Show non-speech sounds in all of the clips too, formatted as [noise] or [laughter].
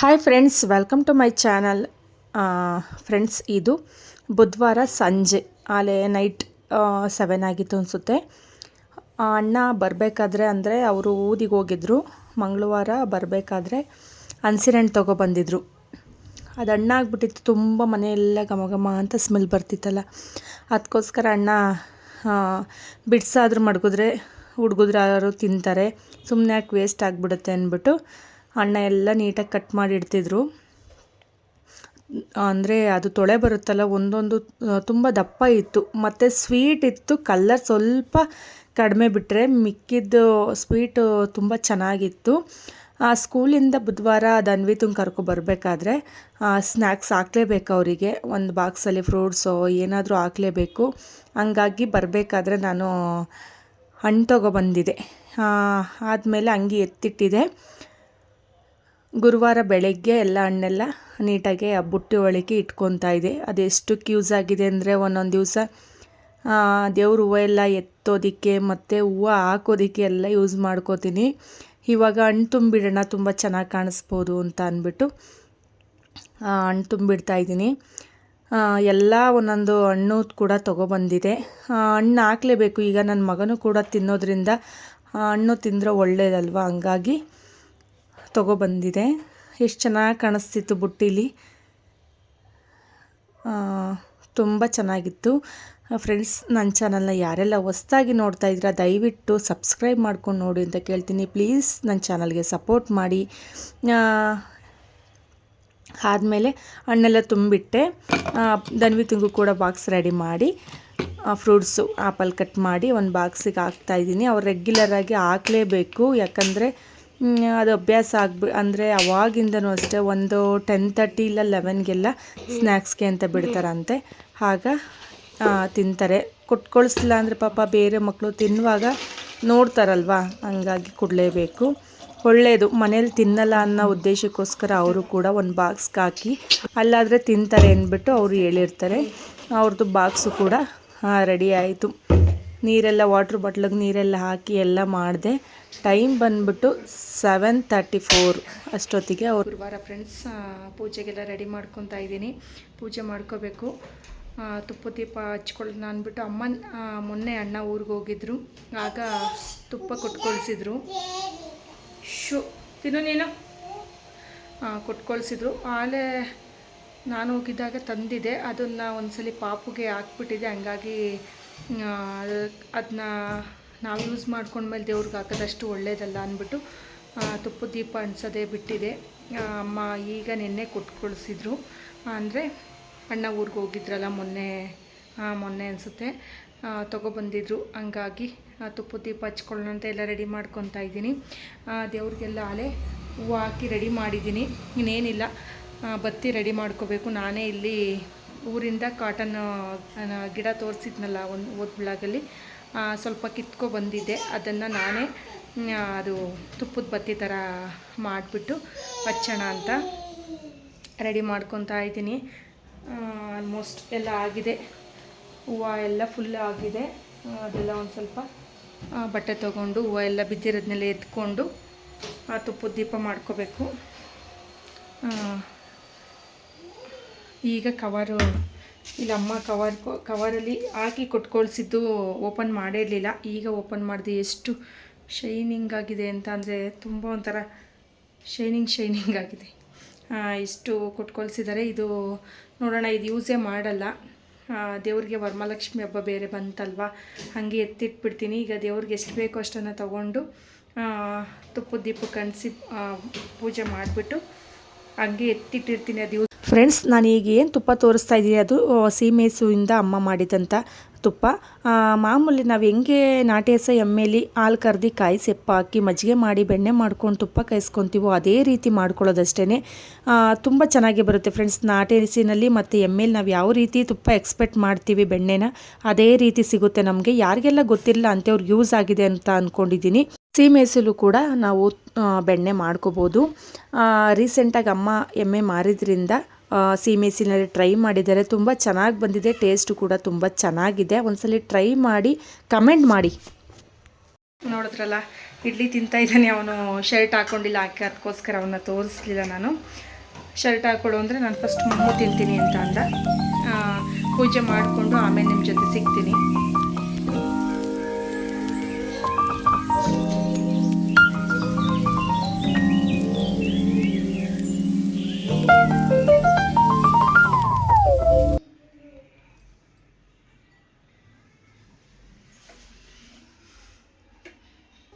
Hi friends welcome to my channel friends ಇದು ಬುಧವಾರ ಸಂಜೆ, ಆಲೆ ನೈಟ್ ಸೆವೆನ್ ಆಗಿತ್ತು ಅನಿಸುತ್ತೆ. ಅಣ್ಣ ಬರಬೇಕಾದ್ರೆ ಅಂದರೆ ಅವರು ಊದಿಗೆ ಹೋಗಿದ್ರು. ಮಂಗಳವಾರ ಬರಬೇಕಾದ್ರೆ ಹಣ್ಸಿನಣ್ಣು ತೊಗೊಬಂದಿದ್ರು ಅದು ಅಣ್ಣ ಆಗ್ಬಿಟ್ಟಿತ್ತು, ತುಂಬ ಮನೆಯೆಲ್ಲ ಘಮ ಘಮ ಅಂತ ಸ್ಮೆಲ್ ಬರ್ತಿತ್ತಲ್ಲ. ಅದಕ್ಕೋಸ್ಕರ ಅಣ್ಣ ಬಿಡ್ಸಾದ್ರೂ ಮಡಗಿದ್ರೆ ಹುಡುಗರು ಯಾರು ತಿಂತಾರೆ. ಸುಮ್ಮನೆ ಯಾಕೆ ವೇಸ್ಟ್ ಆಗಿಬಿಡುತ್ತೆ ಅಂದ್ಬಿಟ್ಟು ಅಣ್ಣ ಎಲ್ಲ ನೀಟಾಗಿ ಕಟ್ ಮಾಡಿ ಇಡ್ತಿದ್ರು. ಅಂದರೆ ಅದು ತೊಳೆ ಬರುತ್ತಲ್ಲ, ಒಂದೊಂದು ತುಂಬ ದಪ್ಪ ಇತ್ತು. ಮತ್ತು ಸ್ವೀಟ್ ಇತ್ತು ಕಲ್ಲರ್ ಸ್ವಲ್ಪ ಕಡಿಮೆ ಬಿಟ್ಟರೆ ಮಿಕ್ಕಿದ್ದು ಸ್ವೀಟು ತುಂಬ ಚೆನ್ನಾಗಿತ್ತು. ಆ ಸ್ಕೂಲಿಂದ ಬುಧವಾರ ಧನ್ವಿತಂಗೆ ಕರ್ಕೊ ಬರಬೇಕಾದ್ರೆ ಸ್ನ್ಯಾಕ್ಸ್ ಹಾಕ್ಲೇಬೇಕು ಅವರಿಗೆ. ಒಂದು ಬಾಕ್ಸಲ್ಲಿ ಫ್ರೂಟ್ಸು ಏನಾದರೂ ಹಾಕ್ಲೇಬೇಕು. ಹಂಗಾಗಿ ಬರಬೇಕಾದ್ರೆ ನಾನು ಹಣ್ಣು ತೊಗೊಬಂದಿದೆ ಆದಮೇಲೆ ಹಂಗೆ ಎತ್ತಿಟ್ಟಿದೆ. ಗುರುವಾರ ಬೆಳಗ್ಗೆ ಎಲ್ಲ ಹಣ್ಣೆಲ್ಲ ನೀಟಾಗಿ ಆ ಬುಟ್ಟಿ ಒಳಗೆ ಇಟ್ಕೊತಾ ಇದೆ ಅದೆಷ್ಟು ಕ್ಯೂಸ್ ಆಗಿದೆ ಅಂದರೆ ಒಂದೊಂದು ದಿವಸ ದೇವ್ರ ಹೂವು ಎಲ್ಲ ಎತ್ತೋದಕ್ಕೆ ಮತ್ತು ಹೂವು ಹಾಕೋದಕ್ಕೆ ಎಲ್ಲ ಯೂಸ್ ಮಾಡ್ಕೋತೀನಿ. ಇವಾಗ ಹಣ್ಣು ತುಂಬಿಡೋಣ, ತುಂಬ ಚೆನ್ನಾಗಿ ಕಾಣಿಸ್ಬೋದು ಅಂತ ಅಂದ್ಬಿಟ್ಟು ಹಣ್ಣು ತುಂಬಿಡ್ತಾ ಇದ್ದೀನಿ. ಎಲ್ಲ ಒಂದೊಂದು ಹಣ್ಣು ಕೂಡ ತೊಗೊಬಂದಿದೆ. ಹಣ್ಣು ಹಾಕ್ಲೇಬೇಕು. ಈಗ ನನ್ನ ಮಗನೂ ಕೂಡ ತಿನ್ನೋದ್ರಿಂದ ಹಣ್ಣು ತಿಂದರೆ ಒಳ್ಳೇದಲ್ವ? ಹಂಗಾಗಿ ತೊಗೊಬಂದಿದೆ ಎಷ್ಟು ಚೆನ್ನಾಗಿ ಕಾಣಿಸ್ತಿತ್ತು ಬುಟ್ಟಿಲಿ. ತುಂಬ ಚೆನ್ನಾಗಿತ್ತು. ಫ್ರೆಂಡ್ಸ್ ನನ್ನ ಚಾನಲ್ನ ಯಾರೆಲ್ಲ ಹೊಸ್ದಾಗಿ ನೋಡ್ತಾ ಇದ್ದೀರಾ, ದಯವಿಟ್ಟು ಸಬ್ಸ್ಕ್ರೈಬ್ ಮಾಡ್ಕೊಂಡು ನೋಡಿ ಅಂತ ಕೇಳ್ತೀನಿ. ಪ್ಲೀಸ್ ನನ್ನ ಚಾನಲ್ಗೆ ಸಪೋರ್ಟ್ ಮಾಡಿ. ಆದಮೇಲೆ ಹಣ್ಣೆಲ್ಲ ತುಂಬಿಟ್ಟೆ. ಧನ್ವಿತಿಂಗು ಕೂಡ ಬಾಕ್ಸ್ ರೆಡಿ ಮಾಡಿ ಫ್ರೂಟ್ಸು ಆಪಲ್ ಕಟ್ ಮಾಡಿ ಒಂದು ಬಾಕ್ಸಿಗೆ ಹಾಕ್ತಾಯಿದ್ದೀನಿ ಅವ್ರು ರೆಗ್ಯುಲರಾಗಿ ಹಾಕಲೇಬೇಕು. ಯಾಕಂದರೆ ಅದು ಅಭ್ಯಾಸ ಆಗ್ಬಿ, ಅಂದರೆ ಅವಾಗಿಂದನೂ ಅಷ್ಟೇ ಒಂದು ಟೆನ್ ತರ್ಟಿ ಇಲ್ಲ ಲೆವೆನ್ಗೆಲ್ಲ ಸ್ನ್ಯಾಕ್ಸ್ಗೆ ಅಂತ ಬಿಡ್ತಾರಂತೆ. ಆಗ ತಿಂತಾರೆ. ಕೊಟ್ಕೊಳಿಸ್ಲಿಲ್ಲ ಅಂದರೆ ಪಾಪ ಬೇರೆ ಮಕ್ಕಳು ತಿನ್ನುವಾಗ ನೋಡ್ತಾರಲ್ವ? ಹಂಗಾಗಿ ಕೊಡಲೇಬೇಕು. ಒಳ್ಳೆಯದು ಮನೇಲಿ ತಿನ್ನಲ್ಲ ಅನ್ನೋ ಉದ್ದೇಶಕ್ಕೋಸ್ಕರ ಅವರು ಕೂಡ ಒಂದು ಬಾಕ್ಸ್ಗೆ ಹಾಕಿ, ಅಲ್ಲಾದರೆ ತಿಂತಾರೆ ಅಂದ್ಬಿಟ್ಟು ಅವರು ಹೇಳಿರ್ತಾರೆ. ಅವ್ರದ್ದು ಬಾಕ್ಸು ಕೂಡ ರೆಡಿ ಆಯಿತು. ನೀರೆಲ್ಲ ವಾಟ್ರ್ ಬಾಟ್ಲಿಗೆ ನೀರೆಲ್ಲ ಹಾಕಿ ಎಲ್ಲ ಮಾಡಿದೆ. ಟೈಮ್ ಬಂದ್ಬಿಟ್ಟು ಸೆವೆನ್ ತರ್ಟಿ ಫೋರ್ ಅಷ್ಟೊತ್ತಿಗೆ ಅವ್ರು ಗುರುವಾರ ಫ್ರೆಂಡ್ಸ್ ಪೂಜೆಗೆಲ್ಲ ರೆಡಿ ಮಾಡ್ಕೊತಾ ಇದ್ದೀನಿ. ಪೂಜೆ ಮಾಡ್ಕೋಬೇಕು. ತುಪ್ಪ ದೀಪ ಹಚ್ಕೊಳ್ಳೋಣ ಅಂದ್ಬಿಟ್ಟು ಅಮ್ಮ ಮೊನ್ನೆ ಅಣ್ಣ ಊರಿಗೆ ಹೋಗಿದ್ರು. ಆಗ ತುಪ್ಪ ಕೊಟ್ಕೊಳ್ಸಿದ್ರು. ಶು, ತಿನ್ನು ನೀನು. ಕೊಟ್ಕೊಳ್ಸಿದ್ರು. ಆಲೇ ನಾನು ಹೋಗಿದ್ದಾಗ ತಂದಿದೆ. ಅದನ್ನು ಒಂದ್ಸಲಿ ಪಾಪುಗೆ ಹಾಕ್ಬಿಟ್ಟಿದೆ. ಹಂಗಾಗಿ ಅದನ್ನ ನಾವು ಯೂಸ್ ಮಾಡ್ಕೊಂಡ್ಮೇಲೆ ದೇವ್ರಿಗೆ ಹಾಕೋದಷ್ಟು ಒಳ್ಳೇದಲ್ಲ ಅಂದ್ಬಿಟ್ಟು ತುಪ್ಪ ದೀಪ ಅಣಿಸೋದೇ ಬಿಟ್ಟಿದೆ. ಅಮ್ಮ ಈಗ ನಿನ್ನೆ ಕೊಟ್ಕೊಳಿಸಿದ್ರು. ಅಂದರೆ ಅಣ್ಣ ಊರಿಗೆ ಹೋಗಿದ್ರಲ್ಲ ಮೊನ್ನೆ ಮೊನ್ನೆ ಅನಿಸುತ್ತೆ. ತೊಗೊಬಂದಿದ್ರು ಹಂಗಾಗಿ ತುಪ್ಪ ದೀಪ ಹಚ್ಕೊಳ್ಳೋಣ ಅಂತ ಎಲ್ಲ ರೆಡಿ ಮಾಡ್ಕೊತಾ ಇದ್ದೀನಿ. ದೇವ್ರಿಗೆಲ್ಲ ಆಲೆ ಹೂವು ಹಾಕಿ ರೆಡಿ ಮಾಡಿದ್ದೀನಿ. ಇನ್ನೇನಿಲ್ಲ. ಬತ್ತಿ ರೆಡಿ ಮಾಡ್ಕೋಬೇಕು. ನಾನೇ ಇಲ್ಲಿ ಊರಿಂದ ಕಾಟನ್ ಗಿಡ ತೋರಿಸಿದ್ನಲ್ಲ ಒಂದು ಓದ್ ಬ್ಲಾಗಲ್ಲಿ ಸ್ವಲ್ಪ ಕಿತ್ಕೊ ಬಂದಿದ್ದೆ. ಅದನ್ನು ನಾನೇ ಅದು ತುಪ್ಪದ ಬತ್ತಿ ಥರ ಮಾಡಿಬಿಟ್ಟು ಹಚ್ಚೋಣ ಅಂತ ರೆಡಿ ಮಾಡ್ಕೊತಾ ಇದ್ದೀನಿ. ಆಲ್ಮೋಸ್ಟ್ ಎಲ್ಲ ಆಗಿದೆ. ಹೂವು ಎಲ್ಲ ಫುಲ್ ಆಗಿದೆ. ಅದೆಲ್ಲ ಒಂದು ಸ್ವಲ್ಪ ಬಟ್ಟೆ ತೊಗೊಂಡು, ಹೂವು ಎಲ್ಲ ಬಿದ್ದಿರೋದನ್ನೆಲ್ಲ ಎತ್ಕೊಂಡು, ಆ, ತುಪ್ಪದ ದೀಪ ಮಾಡ್ಕೋಬೇಕು. ಈಗ ಕವರು ಇಲ್ಲ ಅಮ್ಮ ಕವರ್ ಕವರಲ್ಲಿ ಹಾಕಿ ಕೊಟ್ಕೊಳ್ಸಿದ್ದು ಓಪನ್ ಮಾಡಿರಲಿಲ್ಲ. ಈಗ ಓಪನ್ ಮಾಡಿದೆ ಎಷ್ಟು ಶೈನಿಂಗ್ ಆಗಿದೆ ಅಂತ ಅಂದರೆ ತುಂಬ ಒಂಥರ ಶೈನಿಂಗ್ ಶೈನಿಂಗ್ ಆಗಿದೆ. ಇಷ್ಟು ಕೊಟ್ಕೊಳ್ಸಿದ್ದಾರೆ ಇದು ನೋಡೋಣ, ಇದು ಯೂಸೇ ಮಾಡಲ್ಲ. ದೇವ್ರಿಗೆ ವರಮಹಾಲಕ್ಷ್ಮಿ ಹಬ್ಬ ಬೇರೆ ಬಂತಲ್ವ? ಹಾಗೆ ಎತ್ತಿಟ್ಬಿಡ್ತೀನಿ. ಈಗ ದೇವ್ರಿಗೆ ಎಷ್ಟು ಬೇಕೋ ಅಷ್ಟನ್ನು ತಗೊಂಡು ತುಪ್ಪದ ದೀಪ ಕಣಿಸಿ ಪೂಜೆ ಮಾಡಿಬಿಟ್ಟು ಹಂಗೆ ಎತ್ತಿಟ್ಟಿರ್ತೀನಿ ಅದು ಫ್ರೆಂಡ್ಸ್ ನಾನು ಈಗ ಏನು ತುಪ್ಪ ತೋರಿಸ್ತಾ ಇದ್ದೀನಿ ಅದು ಸೀಮೆಸುವಿಂದ ಅಮ್ಮ ಮಾಡಿದಂಥ ತುಪ್ಪ. ಮಾಮೂಲಿ ನಾವು ಹೆಂಗೆ ನಾಟಿ ಹಸ ಎಮ್ಮೆಲಿ ಹಾಲು ಕರ್ದು ಕಾಯಿ ಸೆಪ್ಪ ಹಾಕಿ ಮಜ್ಜಿಗೆ ಮಾಡಿ ಬೆಣ್ಣೆ ಮಾಡ್ಕೊಂಡು ತುಪ್ಪ ಕಾಯಿಸ್ಕೊತೀವೋ ಅದೇ ರೀತಿ ಮಾಡ್ಕೊಳ್ಳೋದಷ್ಟೇ ತುಂಬ ಚೆನ್ನಾಗಿ ಬರುತ್ತೆ ಫ್ರೆಂಡ್ಸ್ ನಾಟಿ ಹಸಿನಲ್ಲಿ ಮತ್ತು ಎಮ್ಮೆಲಿ ನಾವು ಯಾವ ರೀತಿ ತುಪ್ಪ ಎಕ್ಸ್ಪೆಕ್ಟ್ ಮಾಡ್ತೀವಿ ಬೆಣ್ಣೆನ, ಅದೇ ರೀತಿ ಸಿಗುತ್ತೆ ನಮಗೆ. ಯಾರಿಗೆಲ್ಲ ಗೊತ್ತಿಲ್ಲ ಅಂಥವ್ರಿಗೆ ಯೂಸ್ ಆಗಿದೆ ಅಂತ ಅಂದ್ಕೊಂಡಿದ್ದೀನಿ ಸೀಮೆಸಲು ಕೂಡ ನಾವು ಬೆಣ್ಣೆ ಮಾಡ್ಕೋಬೋದು. ರೀಸೆಂಟಾಗಿ ಅಮ್ಮ ಎಮ್ಮೆ ಮಾರಿದ್ರಿಂದ ಸೀಮೆಸಿನಲ್ಲಿ ಟ್ರೈ ಮಾಡಿದ್ದಾರೆ. ತುಂಬ ಚೆನ್ನಾಗಿ ಬಂದಿದೆ. ಟೇಸ್ಟು ಕೂಡ ತುಂಬ ಚೆನ್ನಾಗಿದೆ. ಒಂದ್ಸಲಿ ಟ್ರೈ ಮಾಡಿ, ಕಮೆಂಟ್ ಮಾಡಿ. ನೋಡಿದ್ರಲ್ಲ, ಇಡ್ಲಿ ತಿಂತಾ ಇದ್ದಾನೆ ಅವನು. ಶರ್ಟ್ ಹಾಕ್ಕೊಂಡಿಲ್ಲ ಹಾಕಿ ಅದಕ್ಕೋಸ್ಕರ ಅವನ್ನ ತೋರಿಸ್ಲಿಲ್ಲ ನಾನು. ಶರ್ಟ್ ಹಾಕ್ಕೊಡು ಅಂದರೆ ನಾನು ಫಸ್ಟ್ ಮಮ್ಮು ತಿಂತೀನಿ ಅಂತ ಅಂದ. ಪೂಜೆ ಮಾಡಿಕೊಂಡು ಆಮೇಲೆ ನಿಮ್ಮ ಜೊತೆ ಸಿಗ್ತೀನಿ.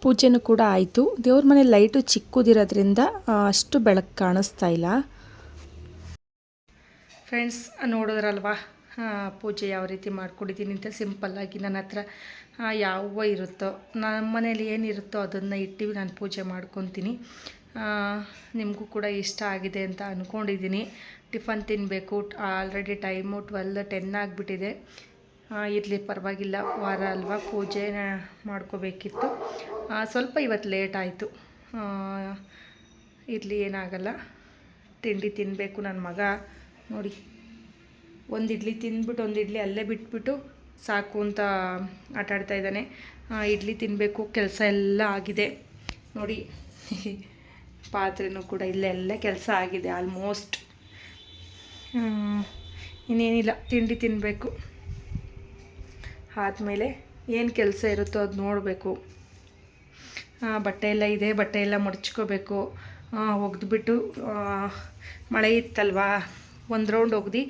ಪೂಜೆನೂ ಕೂಡ ಆಯಿತು. ದೇವ್ರ ಮನೆ ಲೈಟು ಚಿಕ್ಕದಿರೋದ್ರಿಂದ ಅಷ್ಟು ಬೆಳಕು ಕಾಣಿಸ್ತಾ ಇಲ್ಲ. ಫ್ರೆಂಡ್ಸ್, ನೋಡಿದ್ರಲ್ವಾ? ಪೂಜೆ ಯಾವ ರೀತಿ ಮಾಡ್ಕೊಂಡಿದ್ದೀನಿ ಅಂತ ಸಿಂಪಲ್ಲಾಗಿ ನನ್ನ ಹತ್ರ ಯಾವ ಇರುತ್ತೋ, ನಮ್ಮ ಮನೇಲಿ ಏನಿರುತ್ತೋ ಅದನ್ನು ಇಟ್ಟು ನಾನು ಪೂಜೆ ಮಾಡ್ಕೊತೀನಿ. ನಿಮಗೂ ಕೂಡ ಇಷ್ಟ ಆಗಿದೆ ಅಂತ ಅಂದ್ಕೊಂಡಿದ್ದೀನಿ ಟಿಫನ್ ತಿನ್ನಬೇಕು ಆಲ್ರೆಡಿ ಟೈಮು ಟ್ವೆಲ್ ಟೆನ್ ಆಗಿಬಿಟ್ಟಿದೆ. ಇರಲಿ, ಪರವಾಗಿಲ್ಲ. ವಾರ ಅಲ್ವಾ ಪೂಜೆ ಮಾಡ್ಕೋಬೇಕಿತ್ತು. ಸ್ವಲ್ಪ ಇವತ್ತು ಲೇಟ್ ಆಯಿತು. ಇರಲಿ, ಏನಾಗಲ್ಲ. ತಿಂಡಿ ತಿನ್ನಬೇಕು ನನ್ನ ಮಗ. ನೋಡಿ, ಒಂದು ಇಡ್ಲಿ ತಿಂದ್ಬಿಟ್ಟು ಒಂದು ಇಡ್ಲಿ ಅಲ್ಲೇ ಬಿಟ್ಬಿಟ್ಟು ಸಾಕು ಅಂತ ಆಟಾಡ್ತಾ ಇದ್ದಾನೆ. ಇಡ್ಲಿ ತಿನ್ನಬೇಕು ಕೆಲಸ ಎಲ್ಲ ಆಗಿದೆ. ನೋಡಿ, ಪಾತ್ರೆನೂ ಕೂಡ ಇಲ್ಲೇ ಎಲ್ಲ ಕೆಲಸ ಆಗಿದೆ ಆಲ್ಮೋಸ್ಟ್ ಇನ್ನೇನಿಲ್ಲ, ತಿಂಡಿ ತಿನ್ನಬೇಕು ಆದಮೇಲೆ ಏನು ಕೆಲಸ ಇರುತ್ತೋ ಅದು ನೋಡಬೇಕು. ಬಟ್ಟೆ ಎಲ್ಲ ಇದೆ, ಬಟ್ಟೆ ಎಲ್ಲ ಮಡಚ್ಕೋಬೇಕು. ಒಗೆದ್ಬಿಟ್ಟು ಮಳೆ ಇತ್ತಲ್ವಾ? ಒಂದು ರೌಂಡ್ ಒಗ್ದು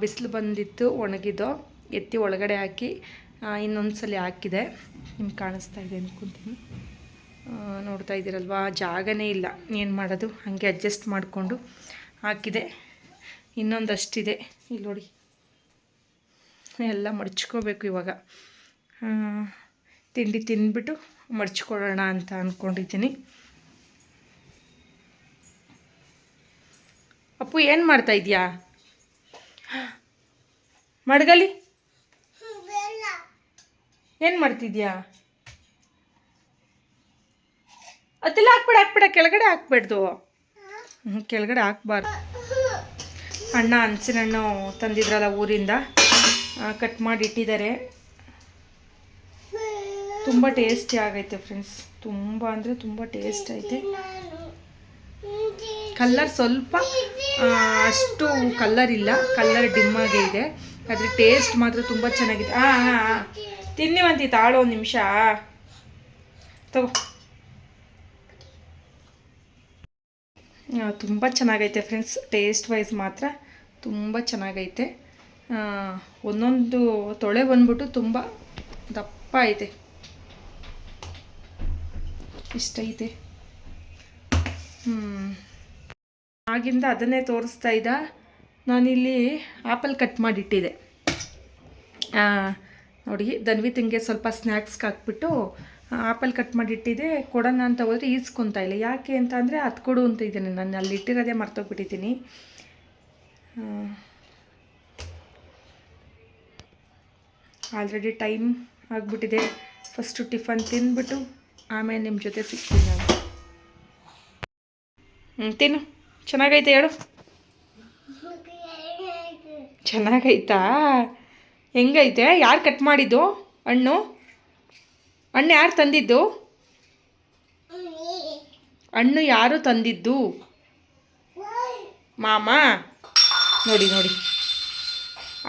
ಬಿಸಿಲು ಬಂದಿತ್ತು ಒಣಗಿದ್ದು ಎತ್ತಿ ಒಳಗಡೆ ಹಾಕಿ ಇನ್ನೊಂದು ಸಲ ಹಾಕಿದೆ. ನಿಮ್ಗೆ ಕಾಣಿಸ್ತಾ ಇದೆ ಅಂದ್ಕೊತೀನಿ ನೋಡ್ತಾ ಇದ್ದೀರಲ್ವಾ ಜಾಗನೇ ಇಲ್ಲ. ಏನು ಮಾಡೋದು? ಹಾಗೆ ಅಡ್ಜಸ್ಟ್ ಮಾಡಿಕೊಂಡು ಹಾಕಿದೆ. ಇನ್ನೊಂದಷ್ಟಿದೆ. ಇಲ್ಲಿ ನೋಡಿ. ಎಲ್ಲ ಮಡ್ಚ್ಕೋಬೇಕು ಇವಾಗ. ತಿಂಡಿ ತಿಂದ್ಬಿಟ್ಟು ಮಡ್ಚ್ಕೊಳ್ಳೋಣ ಅಂತ ಅಂದ್ಕೊಂಡಿದ್ದೀನಿ ಅಪ್ಪು, ಏನು ಮಾಡ್ತಾ ಇದೆಯಾ? ಮಡ್ಗಲಿ? ಏನು ಮಾಡ್ತಿದ್ಯಾ? ಅದೆಲ್ಲ ಹಾಕ್ಬೇಡ ಹಾಕ್ಬೇಡ, ಕೆಳಗಡೆ ಹಾಕ್ಬೇಡ್ದು. ಕೆಳಗಡೆ ಹಾಕ್ಬಾರ್ದು. ಅಣ್ಣ ಹಣ್ಣು ತಂದಿದ್ರಲ್ಲ ಊರಿಂದ. ಕಟ್ ಮಾಡಿ ಇಟ್ಟಿದ್ದಾರೆ ತುಂಬ ಟೇಸ್ಟಿ ಆಗೈತೆ ಫ್ರೆಂಡ್ಸ್ ತುಂಬ ಅಂದರೆ ತುಂಬ ಟೇಸ್ಟ್ ಐತೆ. ಕಲ್ಲರ್ ಸ್ವಲ್ಪ ಅಷ್ಟು ಕಲ್ಲರ್ ಇಲ್ಲ. ಕಲ್ಲರ್ ಡಿಮ್ ಆಗೇ ಇದೆ. ಆದರೆ ಟೇಸ್ಟ್ ಮಾತ್ರ ತುಂಬ ಚೆನ್ನಾಗಿದೆ. ಹಾಂ ಹಾಂ ಹಾಂ ತಿನ್ನಿವಂತಿ ತಾಳು ಒಂದು ನಿಮಿಷ. ತಗೋ. ತುಂಬ ಚೆನ್ನಾಗೈತೆ ಫ್ರೆಂಡ್ಸ್ ಟೇಸ್ಟ್ ವೈಸ್ ಮಾತ್ರ ತುಂಬ ಚೆನ್ನಾಗೈತೆ. ಒಂದೊಂದು ತೊಳೆ ಬಂದ್ಬಿಟ್ಟು ತುಂಬ ದಪ್ಪ ಐತೆ. ಇಷ್ಟ ಐತೆ ಹ್ಞೂ ಆಗಿಂದ ಅದನ್ನೇ ತೋರಿಸ್ತಾ ಇದ್ದ. ನಾನಿಲ್ಲಿ ಆ್ಯಪಲ್ ಕಟ್ ಮಾಡಿಟ್ಟಿದ್ದೆ ಆ, ನೋಡಿ ಧನ್ವಿತಿಂಗೆ ಸ್ವಲ್ಪ ಸ್ನ್ಯಾಕ್ಸ್ಗೆ ಹಾಕ್ಬಿಟ್ಟು ಆ್ಯಪಲ್ ಕಟ್ ಮಾಡಿಟ್ಟಿದ್ದೆ ಕೊಡೋಣ ಅಂತ ಹೋದರೆ ಈಸ್ಕೊತಾ ಇಲ್ಲ. ಯಾಕೆ ಅಂತ ಅಂದರೆ ಅದು ಕೊಡು ಅಂತ ಇದ್ದೇನೆ. ನಾನು ಅಲ್ಲಿ ಇಟ್ಟಿರೋದೇ ಮರ್ತೋಗ್ಬಿಟ್ಟಿದ್ದೀನಿ. ಆಲ್ರೆಡಿ ಟೈಮ್ ಆಗಿಬಿಟ್ಟಿದೆ. ಫಸ್ಟು ಟಿಫನ್ ತಿಂದ್ಬಿಟ್ಟು ಆಮೇಲೆ ನಿಮ್ಮ ಜೊತೆ ಸಿಗ್ತೀನಿ ನಾನು. ಹ್ಞೂ ತಿನ್ನು. ಚೆನ್ನಾಗೈತೆ ಹೇಳು. ಚೆನ್ನಾಗೈತಾ? ಹೆಂಗೈತೆ? ಯಾರು ಕಟ್ ಮಾಡಿದ್ದು? ಹಣ್ಣು? ಹಣ್ಣು ಯಾರು ತಂದಿದ್ದು? ಹಣ್ಣು ಯಾರು ತಂದಿದ್ದು? ಮಾಮ? ನೋಡಿ ನೋಡಿ.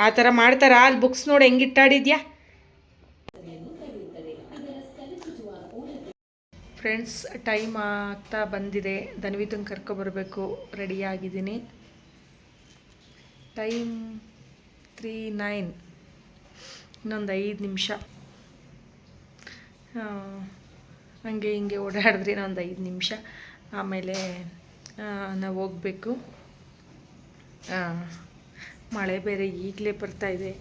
ಆ ಥರ ಮಾಡ್ತಾರಾ. ಅಲ್ಲಿ ಬುಕ್ಸ್ ನೋಡಿ ಹೆಂಗೆ ಇಟ್ಟಾಡಿದ್ಯಾ? ಫ್ರೆಂಡ್ಸ್ ಟೈಮ್ ಆಗ್ತಾ ಬಂದಿದೆ. ದನ್ವಿತಂಗೆ ಕರ್ಕೊಬರ್ಬೇಕು ರೆಡಿಯಾಗಿದ್ದೀನಿ ಟೈಮ್ ತ್ರೀ ನೈನ್ ಇನ್ನೊಂದು ಐದು ನಿಮಿಷ. ಹಂಗೆ ಹಿಂಗೆ ಓಡಾಡಿದ್ರೆ ಇನ್ನೊಂದು ಐದು ನಿಮಿಷ. ಆಮೇಲೆ ನಾವು ಹೋಗಬೇಕು. ಮಳೆ ಬೇರೆ ಈಗಲೇ ಇದೆ.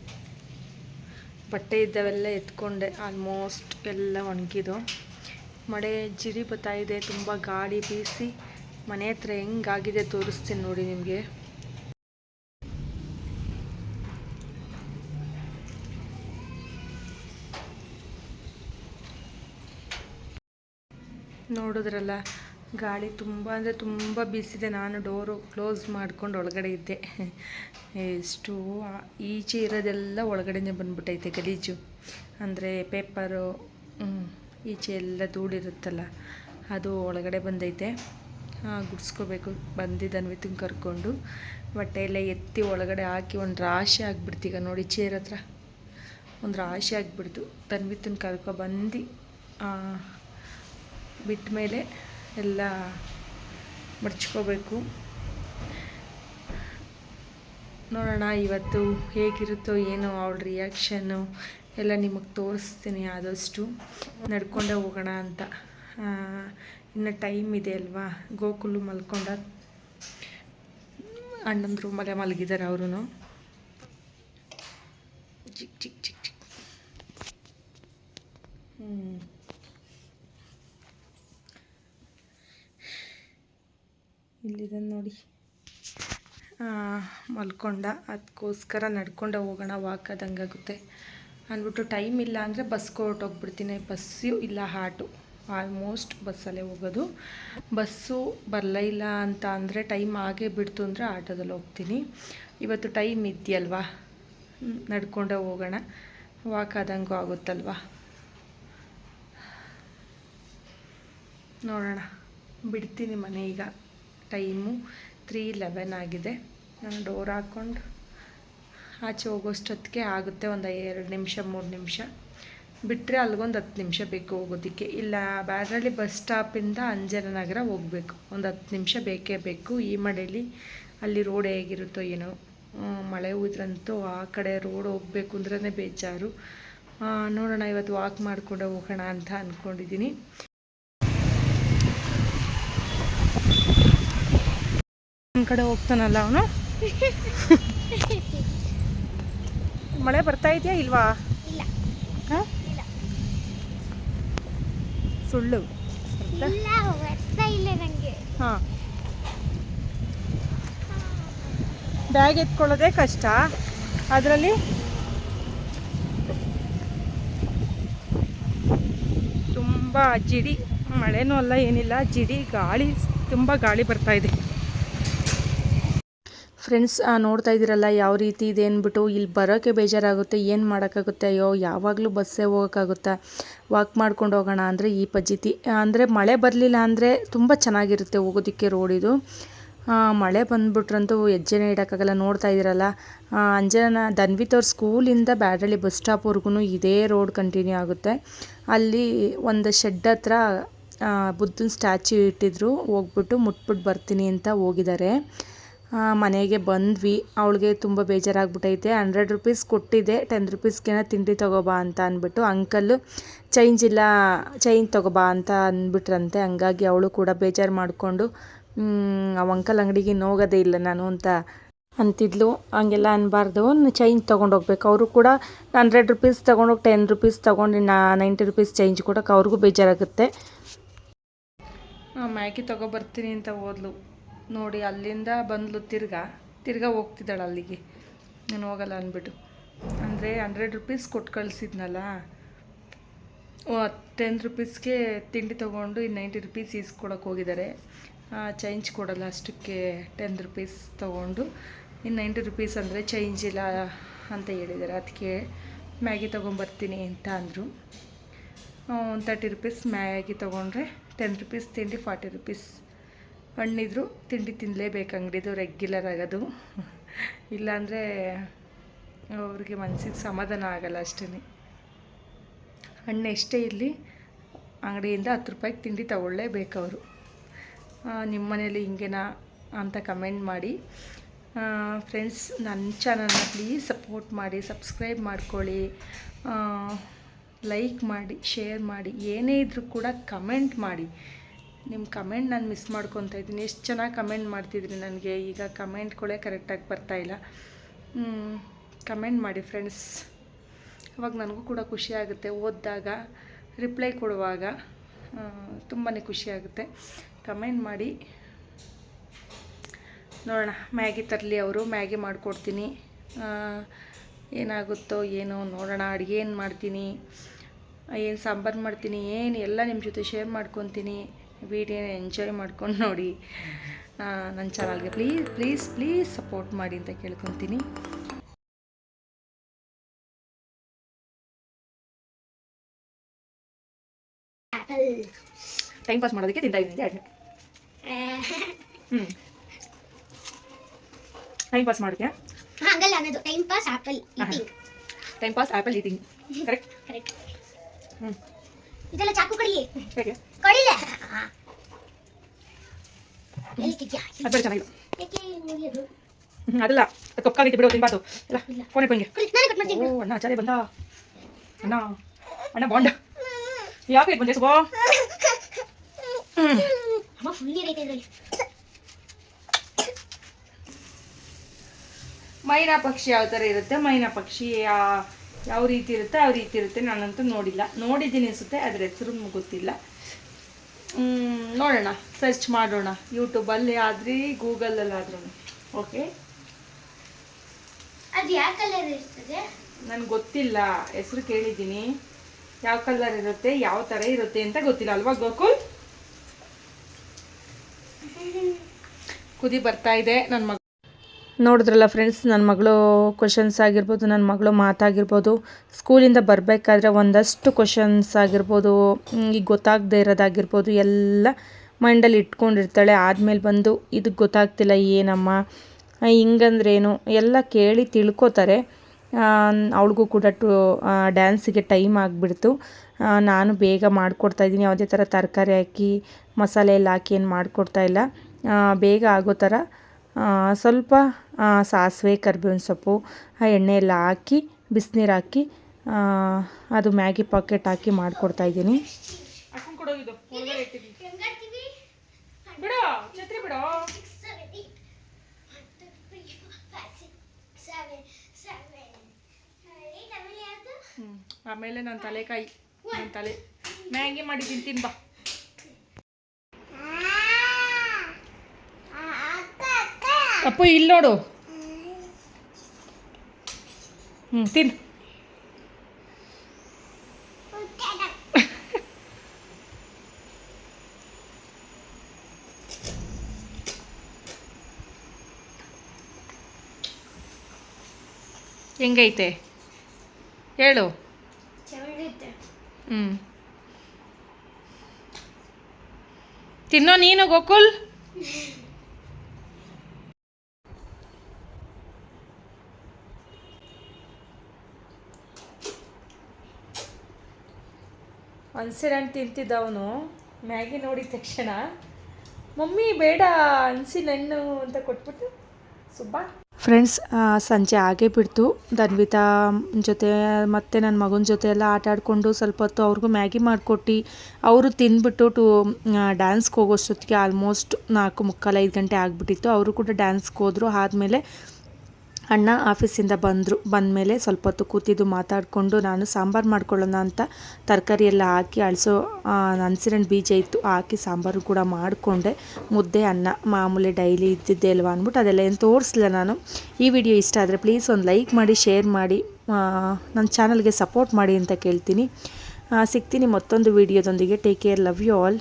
ಬಟ್ಟೆ ಇದ್ದವೆಲ್ಲ ಎತ್ಕೊಂಡೆ ಆಲ್ಮೋಸ್ಟ್ ಎಲ್ಲ ಒಣಗಿದು. ಮಳೆ ಜಿರಿ ಇದೆ, ತುಂಬ ಗಾಳಿ ಬೀಸಿ. ಮನೆ ಹತ್ರ ಹೆಂಗಾಗಿದೆ ತೋರಿಸ್ತೀನಿ ನೋಡಿ ನಿಮಗೆ. ನೋಡಿದ್ರಲ್ಲ ಗಾಳಿ ತುಂಬ ಅಂದರೆ ತುಂಬ ಬೀಸಿದೆ. ನಾನು ಡೋರು ಕ್ಲೋಸ್ ಮಾಡ್ಕೊಂಡು ಒಳಗಡೆ ಇದ್ದೆ. ಎಷ್ಟು ಈಚೆ ಇರೋದೆಲ್ಲ ಒಳಗಡೆನೇ ಬಂದ್ಬಿಟ್ಟೈತೆ ಗಲೀಜು. ಅಂದರೆ ಪೇಪರು ಈಚೆ ಎಲ್ಲ ಧೂಳಿರುತ್ತಲ್ಲ, ಅದು ಒಳಗಡೆ ಬಂದೈತೆ. ಗುಡ್ಸ್ಕೋಬೇಕು. ಬಂದಿದ್ದ ಅನ್ವಿತಿನ ಕರ್ಕೊಂಡು. ಬಟ್ಟೆ ಎಲ್ಲ ಎತ್ತಿ ಒಳಗಡೆ ಹಾಕಿ ಒಂದು ರಾಶಿ ಆಗಿಬಿಡ್ತೀಗ ನೋಡಿ ಚೇರ್ ಹತ್ರ. ಒಂದು ರಾಶಿ ಆಗಿಬಿಡ್ತು. ತನ್ವಿತನ ಕರ್ಕೊಬಂದು ಬಿಟ್ಟ ಮೇಲೆ ಎಲ್ಲ ಮಡ್ಚ್ಕೋಬೇಕು. ನೋಡೋಣ ಇವತ್ತು ಹೇಗಿರುತ್ತೋ ಏನೋ ಅವಳ ರಿಯಾಕ್ಷನ್ನು ಎಲ್ಲ ನಿಮಗೆ ತೋರಿಸ್ತೀನಿ ಆದಷ್ಟು. ನಡ್ಕೊಂಡೇ ಹೋಗೋಣ ಅಂತ. ಇನ್ನು ಟೈಮ್ ಇದೆ ಅಲ್ವಾ? ಗೋಕುಲು ಮಲ್ಕೊಂಡ ಅಣ್ಣನ ರೂಮಲ್ಲೇ ಮಲಗಿದ್ದಾರೆ ಅವರು ಚಿಕ್ ಚಿಕ್ ಚಿಕ್ ಚಿಕ್. ಹ್ಞೂ ಇಲ್ಲಿದೆ ನೋಡಿ. ಮಲ್ಕೊಂಡ. ಅದಕ್ಕೋಸ್ಕರ ನಡ್ಕೊಂಡೆ ಹೋಗೋಣ ವಾಕ್ ಆದಂಗಾಗುತ್ತೆ ಅಂದ್ಬಿಟ್ಟು ಟೈಮ್ ಇಲ್ಲ ಅಂದರೆ ಬಸ್ಗೆ ಹೊರಟೋಗ್ಬಿಡ್ತೀನಿ ಬಸ್ಸು ಇಲ್ಲ ಆಟೋ ಆಲ್ಮೋಸ್ಟ್ ಬಸ್ಸಲ್ಲೇ ಹೋಗೋದು. ಬಸ್ಸು ಬರಲೇ ಇಲ್ಲ ಅಂತ ಅಂದರೆ ಟೈಮ್ ಆಗೇ ಬಿಡ್ತು ಅಂದರೆ ಆಟೋದಲ್ಲಿ ಹೋಗ್ತೀನಿ. ಇವತ್ತು ಟೈಮ್ ಇದೆಯಲ್ವಾ? ನಡ್ಕೊಂಡೇ ಹೋಗೋಣ. ವಾಕ್ ಆದಂಗೂ ಆಗುತ್ತಲ್ವಾ? ನೋಡೋಣ. ಬಿಡ್ತೀನಿ ಮನೆ ಈಗ. ಟೈಮು ತ್ರೀ ಲೆವೆನ್ ಆಗಿದೆ. ನಾನು ಡೋರ್ ಹಾಕ್ಕೊಂಡು ಆಚೆ ಹೋಗೋಷ್ಟೊತ್ತಿಗೆ ಆಗುತ್ತೆ ಒಂದು ಎರಡು ನಿಮಿಷ, ಮೂರು ನಿಮಿಷ. ಬಿಟ್ಟರೆ ಅಲ್ಲಿಗೊಂದು ಹತ್ತು ನಿಮಿಷ ಬೇಕು ಹೋಗೋದಕ್ಕೆ. ಇಲ್ಲ ಬ್ಯಾಡಳ್ಳಿ ಬಸ್ ಸ್ಟಾಪಿಂದ ಅಂಜನನಗರ ಹೋಗಬೇಕು. ಒಂದು ಹತ್ತು ನಿಮಿಷ ಬೇಕೇ ಬೇಕು. ಈ ಮಳೆಯಲ್ಲಿ ಅಲ್ಲಿ ರೋಡ್ ಹೇಗಿರುತ್ತೋ ಏನೋ. ಮಳೆ ಹೋದ್ರಂತೂ ಆ ಕಡೆ ರೋಡ್ ಹೋಗಬೇಕು ಅಂದ್ರೇ ಬೇಜಾರು. ನೋಡೋಣ, ಇವತ್ತು ವಾಕ್ ಮಾಡಿಕೊಂಡು ಹೋಗೋಣ ಅಂತ ಅಂದ್ಕೊಂಡಿದ್ದೀನಿ ಕಡೆ ಹೋಗ್ತಾನಲ್ಲ ಅವನು? ಮಳೆ ಬರ್ತಾ ಇದೆಯಾ ಇಲ್ವಾ? ಸುಳ್ಳು. ಹಾಂ. ಬ್ಯಾಗ್ ಎತ್ಕೊಳ್ಳೋದೇ ಕಷ್ಟ. ಅದರಲ್ಲಿ? ತುಂಬ ಜಿಡಿ. ಮಳೆನೂ ಅಲ್ಲ ಏನಿಲ್ಲ. ಜಿಡಿ ಗಾಳಿ ತುಂಬ ಗಾಳಿ ಬರ್ತಾ ಇದೆ. ಫ್ರೆಂಡ್ಸ್ ನೋಡ್ತಾ ಇದ್ದೀರಲ್ಲ, ಯಾವ ರೀತಿ ಇದೆ ಅಂದ್ಬಿಟ್ಟು ಇಲ್ಲಿ ಬರೋಕ್ಕೆ ಬೇಜಾರಾಗುತ್ತೆ, ಏನು ಮಾಡೋಕ್ಕಾಗುತ್ತೆ, ಅಯ್ಯೋ, ಯಾವಾಗಲೂ ಬಸ್ಸೇ ಹೋಗೋಕ್ಕಾಗುತ್ತಾ? ವಾಕ್ ಮಾಡ್ಕೊಂಡು ಹೋಗೋಣ ಅಂದರೆ ಈ ಪದ್ಧತಿ. ಅಂದರೆ ಮಳೆ ಬರಲಿಲ್ಲ ಅಂದರೆ ತುಂಬ ಚೆನ್ನಾಗಿರುತ್ತೆ ಹೋಗೋದಕ್ಕೆ ರೋಡಿದು ಮಳೆ ಬಂದ್ಬಿಟ್ರಂತೂ ಹೆಜ್ಜೆನೇ ಇಡೋಕ್ಕಾಗಲ್ಲ, ನೋಡ್ತಾ ಇದ್ದೀರಲ್ಲ. ಅಂಜನ ದನ್ವಿತ್ ಅವ್ರ ಸ್ಕೂಲಿಂದ ಬ್ಯಾಡಳ್ಳಿ ಬಸ್ ಸ್ಟಾಪ್ವರೆಗೂ ಇದೇ ರೋಡ್ ಕಂಟಿನ್ಯೂ ಆಗುತ್ತೆ. ಅಲ್ಲಿ ಒಂದು ಶೆಡ್ ಹತ್ರ ಬುದ್ಧನ ಸ್ಟ್ಯಾಚ್ಯೂ ಇಟ್ಟಿದ್ರು, ಹೋಗ್ಬಿಟ್ಟು ಮುಟ್ಬಿಟ್ಟು ಬರ್ತೀನಿ ಅಂತ ಹೋಗಿದ್ದಾರೆ. ಮನೆಗೆ ಬಂದ್ವಿ. ಅವಳಿಗೆ ತುಂಬ ಬೇಜಾರಾಗ್ಬಿಟ್ಟೈತೆ ಹಂಡ್ರೆಡ್ ರುಪೀಸ್ ಕೊಟ್ಟಿದ್ದೆ ಟೆನ್ ರುಪೀಸ್ಗೆನ ತಿಂಡಿ ತಗೋಬಾ ಅಂತ ಅಂದ್ಬಿಟ್ಟು ಅಂಕಲ್ಲು ಚೇಂಜ್ ಇಲ್ಲ ಚೈನ್ ತಗೋಬಾ ಅಂತ ಅಂದ್ಬಿಟ್ರಂತೆ. ಹಂಗಾಗಿ ಅವಳು ಕೂಡ ಬೇಜಾರು ಮಾಡಿಕೊಂಡು ಅವ ಅಂಕಲ್ ಅಂಗಡಿಗೆ ಇನ್ನು ಇಲ್ಲ ನಾನು ಅಂತ ಅಂತಿದ್ಲು. ಹಂಗೆಲ್ಲ ಅನ್ನಬಾರ್ದು ಚೇಂಜ್ ತೊಗೊಂಡು ಹೋಗ್ಬೇಕು. ಅವರು ಕೂಡ ಹಂಡ್ರೆಡ್ ರುಪೀಸ್ ತೊಗೊಂಡೋಗಿ ಟೆನ್ ರುಪೀಸ್ ತೊಗೊಂಡು ನಾ ನೈಂಟಿ ರುಪೀಸ್ ಚೇಂಜ್ ಕೊಡೋಕೆ ಅವ್ರಿಗೂ ಬೇಜಾರಾಗುತ್ತೆ. ಮ್ಯಾಗಿ ತೊಗೊಬರ್ತೀನಿ ಅಂತ ಹೋದ್ಲು. ನೋಡಿ, ಅಲ್ಲಿಂದ ಬಂದಳು ತಿರ್ಗಾ. ತಿರ್ಗಾ ಹೋಗ್ತಿದ್ದಾಳೆ ಅಲ್ಲಿಗೆ. ನಾನು ಹೋಗಲ್ಲ ಅಂದ್ಬಿಟ್ಟು. ಅಂದರೆ ಹಂಡ್ರೆಡ್ ರುಪೀಸ್ ಕೊಟ್ಟು ಕಳಿಸಿದ್ನಲ್ಲ? ಟೆನ್ ರುಪೀಸ್ಗೆ ತಿಂಡಿ ತೊಗೊಂಡು ಇನ್ನು ನೈಂಟಿ ರುಪೀಸ್ ಈಸ್ಕೊಡೋಕೆ ಹೋಗಿದ್ದಾರೆ. ಚೇಂಜ್ ಕೊಡಲ್ಲ ಅಷ್ಟಕ್ಕೆ ಟೆನ್ ರುಪೀಸ್ ತೊಗೊಂಡು. ಇನ್ನು ನೈಂಟಿ ರುಪೀಸ್ ಅಂದರೆ ಚೇಂಜ್ ಇಲ್ಲ ಅಂತ ಹೇಳಿದ್ದಾರೆ. ಅದಕ್ಕೆ ಮ್ಯಾಗಿ ತೊಗೊಂಬರ್ತೀನಿ ಅಂತ ಅಂದರು. ಒಂದು ತರ್ಟಿ ರುಪೀಸ್ ಮ್ಯಾಗಿ ತೊಗೊಂಡ್ರೆ ಟೆನ್ ರುಪೀಸ್ ತಿಂಡಿ ಫಾರ್ಟಿ ರುಪೀಸ್ ಹಣ್ಣಿದ್ರು ತಿಂಡಿ ತಿನ್ನಲೇಬೇಕು ಅಂಗಡಿದು ರೆಗ್ಯುಲರ್ ಆಗೋದು. ಇಲ್ಲಾಂದರೆ ಅವ್ರಿಗೆ ಮನಸ್ಸಿಗೆ ಸಮಾಧಾನ ಆಗಲ್ಲ ಅಷ್ಟೇ ಹಣ್ಣು ಎಷ್ಟೇ ಇರಲಿ ಅಂಗಡಿಯಿಂದ ಹತ್ತು ರೂಪಾಯಿಗೆ ತಿಂಡಿ ತಗೊಳ್ಳೇಬೇಕು ಅವರು. ನಿಮ್ಮ ಮನೇಲಿ ಹಿಂಗೇನಾ ಅಂತ ಕಮೆಂಟ್ ಮಾಡಿ. ಫ್ರೆಂಡ್ಸ್ ನನ್ನ ಚಾನಲ್ನ ಪ್ಲೀಸ್ ಸಪೋರ್ಟ್ ಮಾಡಿ ಸಬ್ಸ್ಕ್ರೈಬ್ ಮಾಡ್ಕೊಳ್ಳಿ. ಲೈಕ್ ಮಾಡಿ ಶೇರ್ ಮಾಡಿ. ಏನೇ ಇದ್ದರೂ ಕೂಡ ಕಮೆಂಟ್ ಮಾಡಿ. ನಿಮ್ಮ ಕಮೆಂಟ್ ನಾನು ಮಿಸ್ ಮಾಡ್ಕೊತಾ ಇದ್ದೀನಿ. ಎಷ್ಟು ಚೆನ್ನಾಗಿ ಕಮೆಂಟ್ ಮಾಡ್ತಿದ್ರಿ ನನಗೆ. ಈಗ ಕಮೆಂಟ್ಗಳೇ ಕರೆಕ್ಟಾಗಿ ಬರ್ತಾಯಿಲ್ಲ ಕಮೆಂಟ್ ಮಾಡಿ ಫ್ರೆಂಡ್ಸ್. ಅವಾಗ ನನಗೂ ಕೂಡ ಖುಷಿ ಆಗುತ್ತೆ. ಓದಿದಾಗ, ರಿಪ್ಲೈ ಕೊಡುವಾಗ ತುಂಬಾ ಖುಷಿ ಆಗುತ್ತೆ. ಕಮೆಂಟ್ ಮಾಡಿ. ನೋಡೋಣ, ಮ್ಯಾಗಿ ತರಲಿ ಅವರು. ಮ್ಯಾಗಿ ಮಾಡಿಕೊಡ್ತೀನಿ. ಏನಾಗುತ್ತೋ ಏನೋ ನೋಡೋಣ. ಅಡುಗೆ ಏನು ಮಾಡ್ತೀನಿ? ಏನು ಸಾಂಬಾರು ಮಾಡ್ತೀನಿ? ಏನು ಎಲ್ಲ ನಿಮ್ಮ ಜೊತೆ ಶೇರ್ ಮಾಡ್ಕೊತೀನಿ. ವಿಡಿಯೋನ ಎಂಜಾಯ್ ಮಾಡ್ಕೊಂಡು ನೋಡಿ. ನನ್ನ ಚಾನಲ್ಗೆ ಪ್ಲೀಸ್ ಪ್ಲೀಸ್ ಪ್ಲೀಸ್ ಸಪೋರ್ಟ್ ಮಾಡಿ ಅಂತ ಕೇಳ್ಕೊತೀನಿ. ಟೈಮ್ ಪಾಸ್ ಮಾಡೋದಕ್ಕೆ ತಿಂತಾ ಇದ್ದೀನಿ ಹ್ಞೂ ಟೈಮ್ ಪಾಸ್ ಮಾಡೋಕ್ಕೆ ಹಾಗಲ್ಲ ಅನ್ನೋದು. Time pass apple eating. Time pass apple eating. Correct? Correct. ಹ್ಞೂ ಇದೆಲ್ಲ ಚಾಕು ಕಡಿಲೆ. ಹೇಳ್ತಿದ್ಯಾ ಅದು? ಚೆನ್ನಾಗಿಲ್ಲ ಅದಲ್ಲ ಅದು ಬಿಡೋ ತಿನ್ಬಾರ್ದು. ಇಲ್ಲ. ಫೋನ್ ಇಟ್ಕೊಂಗೆ ಓ ಅಣ್ಣ ಆಚಾರ್ಯ ಬಂದ. ಅಣ್ಣ ಅಣ್ಣ ಬಾಂಡ್ ಯಾಕೆ ಇದು ಬಂದೆ ಸುಬೋ ಮೈನಾ ಪಕ್ಷಿ ಯಾವ ಥರ ಇರುತ್ತೆ? ಮೈನಾ ಪಕ್ಷಿ ಯಾವ ರೀತಿ ಇರುತ್ತೆ? ಯಾವ ರೀತಿ ಇರುತ್ತೆ. ನಾನಂತೂ ನೋಡಿಲ್ಲ. ನೋಡಿದ್ದೀನಿ ಅನಿಸುತ್ತೆ ಅದ್ರ ಹೆಸರು ಗೊತ್ತಿಲ್ಲ. ನೋಡೋಣ ಸರ್ಚ್ ಮಾಡೋಣ ಯೂಟ್ಯೂಬಲ್ಲಿ ಆದ್ರಿ ಗೂಗಲಲ್ಲಿ ಆದ್ರೂ. ಓಕೆ ಅದು ಯಾವ ಕಲರ್ ಇರ್ತದೆ? ನನಗೆ ಗೊತ್ತಿಲ್ಲ ಹೆಸರು ಕೇಳಿದ್ದೀನಿ. ಯಾವ ಕಲರ್ ಇರುತ್ತೆ ಯಾವ ಥರ ಇರುತ್ತೆ ಅಂತ ಗೊತ್ತಿಲ್ಲ ಅಲ್ವಾ ಗೋಕುಲ್? [laughs] ಕುದಿ ಬರ್ತಾ ಇದೆ ನನ್ನ ಮಗ ನೋಡಿದ್ರಲ್ಲ ಫ್ರೆಂಡ್ಸ್ ನನ್ನ ಮಗಳು ಕ್ವಶನ್ಸ್ ಆಗಿರ್ಬೋದು ನನ್ನ ಮಗಳು ಮಾತಾಗಿರ್ಬೋದು ಸ್ಕೂಲಿಂದ ಬರಬೇಕಾದ್ರೆ ಒಂದಷ್ಟು ಕ್ವಶನ್ಸ್ ಆಗಿರ್ಬೋದು ಈಗ ಗೊತ್ತಾಗದೇ ಇರೋದಾಗಿರ್ಬೋದು, ಎಲ್ಲ ಮೈಂಡಲ್ಲಿ ಇಟ್ಕೊಂಡಿರ್ತಾಳೆ. ಆದಮೇಲೆ ಬಂದು ಇದಕ್ಕೆ ಗೊತ್ತಾಗ್ತಿಲ್ಲ, ಏನಮ್ಮ? ಹಿಂಗಂದ್ರೇನು? ಎಲ್ಲ ಕೇಳಿ ತಿಳ್ಕೊತಾರೆ. ಅವಳಿಗೂ ಕೂಡ ಟು ಡ್ಯಾನ್ಸಿಗೆ ಟೈಮ್ ಆಗಿಬಿಡ್ತು. ನಾನು ಬೇಗ ಮಾಡಿಕೊಡ್ತಾಯಿದ್ದೀನಿ ಯಾವುದೇ ಥರ ತರಕಾರಿ ಹಾಕಿ, ಮಸಾಲೆ ಎಲ್ಲ ಹಾಕಿ ಏನು ಮಾಡಿಕೊಡ್ತಾ ಇಲ್ಲ. ಬೇಗ ಆಗೋ ಥರ ಸ್ವಲ್ಪ ಸಾಸಿವೆ ಕರ್ಬೇವಿನ ಸೊಪ್ಪು ಆ ಎಣ್ಣೆ ಎಲ್ಲ ಹಾಕಿ ಬಿಸಿನೀರು ಹಾಕಿ ಅದು ಮ್ಯಾಗಿ ಪಾಕೆಟ್ ಹಾಕಿ ಮಾಡಿಕೊಡ್ತಾ ಇದ್ದೀನಿ. ಬಿಡು ಛತ್ರಿ ಬಿಡು. ಆಮೇಲೆ ನನ್ನ ತಲೆಕಾಯಿ ನನ್ನ ತಲೆ. ಮ್ಯಾಗಿ ಮಾಡಿದ್ದೀನಿ ತಿನ್ಬಾ ಬಾ. ಅಪ್ಪು ಇಲ್ಲಿ ನೋಡು. ಹ್ಞೂ ತಿನ್. ಹೆಂಗೈತೆ? ಹೇಳು. ಹ್ಞೂ ತಿನ್ನೋ ನೀನು ಗೋಕುಲ್? ಹಣ್ಣು ತಿಂತಿದ್ದವನು. ಮ್ಯಾಗಿ ನೋಡಿದ ತಕ್ಷಣ, ಮಮ್ಮಿ, ಬೇಡ ಹಣ್ಸಿನ ಹಣ್ಣು ಅಂತ ಕೊಟ್ಬಿಟ್ಟು ಸುಬ್ಬ. ಫ್ರೆಂಡ್ಸ್ ಸಂಜೆ ಆಗೇ ಬಿಡ್ತು. ಧನ್ವಿತಾ ಜೊತೆ, ಮತ್ತು ನನ್ನ ಮಗನ ಜೊತೆ ಎಲ್ಲ ಆಟ ಆಡಿಕೊಂಡು ಸ್ವಲ್ಪ ಹೊತ್ತು ಅವ್ರಿಗೂ ಮ್ಯಾಗಿ ಮಾಡಿಕೊಟ್ಟು, ಅವರು ತಿಂದ್ಬಿಟ್ಟು ಟು ಡ್ಯಾನ್ಸ್ಗೆ ಹೋಗೋಷ್ಟೊತ್ತಿಗೆ ಆಲ್ಮೋಸ್ಟ್ ನಾಲ್ಕು ಮುಕ್ಕಾಲು ಐದು ಗಂಟೆ ಆಗಿಬಿಟ್ಟಿತ್ತು. ಅವರು ಕೂಡ ಡ್ಯಾನ್ಸ್ಗೆ ಹೋದರು. ಆದಮೇಲೆ ಅಣ್ಣ ಆಫೀಸಿಂದ ಬಂದರು. ಬಂದಮೇಲೆ ಸ್ವಲ್ಪ ಹೊತ್ತು ಕೂತಿದ್ದು ಮಾತಾಡಿಕೊಂಡು, ನಾನು ಸಾಂಬಾರು ಮಾಡ್ಕೊಳ್ಳೋಣ ಅಂತ ತರಕಾರಿ ಎಲ್ಲ ಹಾಕಿ ಅಳಿಸೋ ಹನ್ಸಿರಣ್ಣ ಬೀಜ ಇತ್ತು, ಹಾಕಿ ಸಾಂಬಾರು ಕೂಡ ಮಾಡಿಕೊಂಡೆ. ಮುದ್ದೆ, ಅನ್ನ ಮಾಮೂಲಿ ಡೈಲಿ ಇದ್ದಿದ್ದೆ ಅಲ್ವಾ ಅಂದ್ಬಿಟ್ಟು ಅದೆಲ್ಲ ಏನು ತೋರಿಸಲಿಲ್ಲ ನಾನು. ಈ ವಿಡಿಯೋ ಇಷ್ಟ ಆದರೆ ಪ್ಲೀಸ್ ಒಂದು ಲೈಕ್ ಮಾಡಿ, ಶೇರ್ ಮಾಡಿ ನನ್ನ ಚಾನಲ್ಗೆ ಸಪೋರ್ಟ್ ಮಾಡಿ ಅಂತ ಕೇಳ್ತೀನಿ. ಸಿಗ್ತೀನಿ ಮತ್ತೊಂದು ವಿಡಿಯೋದೊಂದಿಗೆ. Take care, love you all.